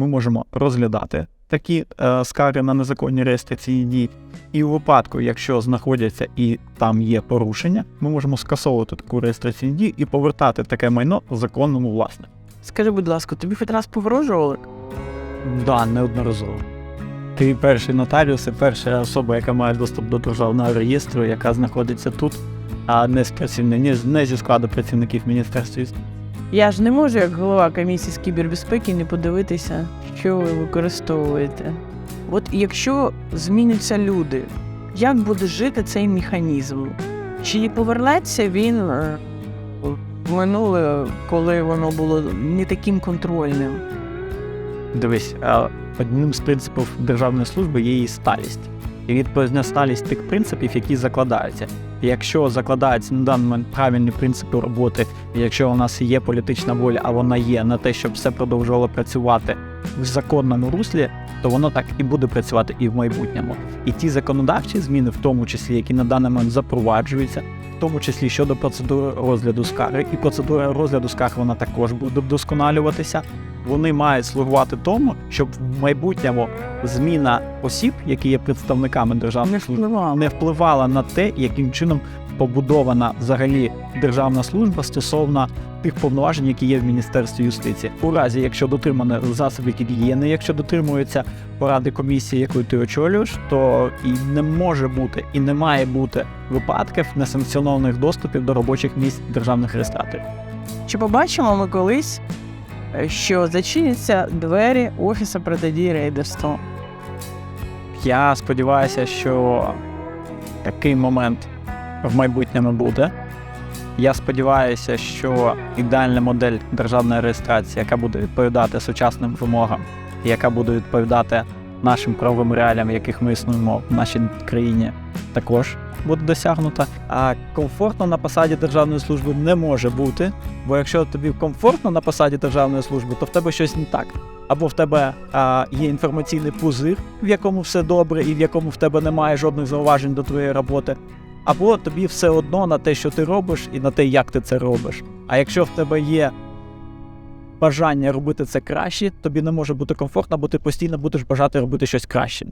ми можемо розглядати такі е, скарги на незаконні реєстраційні дії. І у випадку, якщо знаходяться і там є порушення, ми можемо скасовувати таку реєстраційну дію і повертати таке майно законному власнику. Скажи, будь ласка, тобі хоч раз погрожували? Да, неодноразово. Ти перший нотаріус і перша особа, яка має доступ до державного реєстру, яка знаходиться тут, а не з працівників, не зі складу працівників Міністерства юстиції. Я ж не можу, як голова комісії з кібербезпеки, не подивитися, що ви використовуєте. От якщо зміняться люди, як буде жити цей механізм? Чи повернеться він е, в минуле, коли воно було не таким контрольним? Дивись, одним з принципів державної служби є її сталість. І відповідна сталість тих принципів, які закладаються. Якщо закладаються на даний момент правильні принципи роботи, якщо у нас є політична воля, а вона є на те, щоб все продовжувало працювати в законному руслі, то воно так і буде працювати і в майбутньому. І ті законодавчі зміни, в тому числі, які на даний момент запроваджуються, в тому числі щодо процедури розгляду скарги, і процедура розгляду скарг вона також буде вдосконалюватися. Вони мають слугувати тому, щоб в майбутньому зміна осіб, які є представниками державної Не служби, не впливала на те, яким чином побудована взагалі державна служба стосовно тих повноважень, які є в Міністерстві юстиції. У разі, якщо дотримано засоби гігієни, якщо дотримуються поради комісії, яку ти очолюєш, то і не може бути, і не має бути випадків несанкціонованих доступів до робочих місць державних реєстраторів. Чи побачимо ми колись, що зачиняться двері офісу протидії рейдерству? Я сподіваюся, що такий момент в майбутньому буде. Я сподіваюся, що ідеальна модель державної реєстрації, яка буде відповідати сучасним вимогам, яка буде відповідати нашим правовим реаліям, в яких ми існуємо в нашій країні, також буде досягнута. А комфортно на посаді державної служби не може бути, бо якщо тобі комфортно на посаді державної служби, то в тебе щось не так. Або в тебе а, є інформаційний пузир, в якому все добре, і в якому в тебе немає жодних зауважень до твоєї роботи, або тобі все одно на те, що ти робиш, і на те, як ти це робиш. А якщо в тебе є бажання робити це краще, тобі не може бути комфортно, бо ти постійно будеш бажати робити щось краще.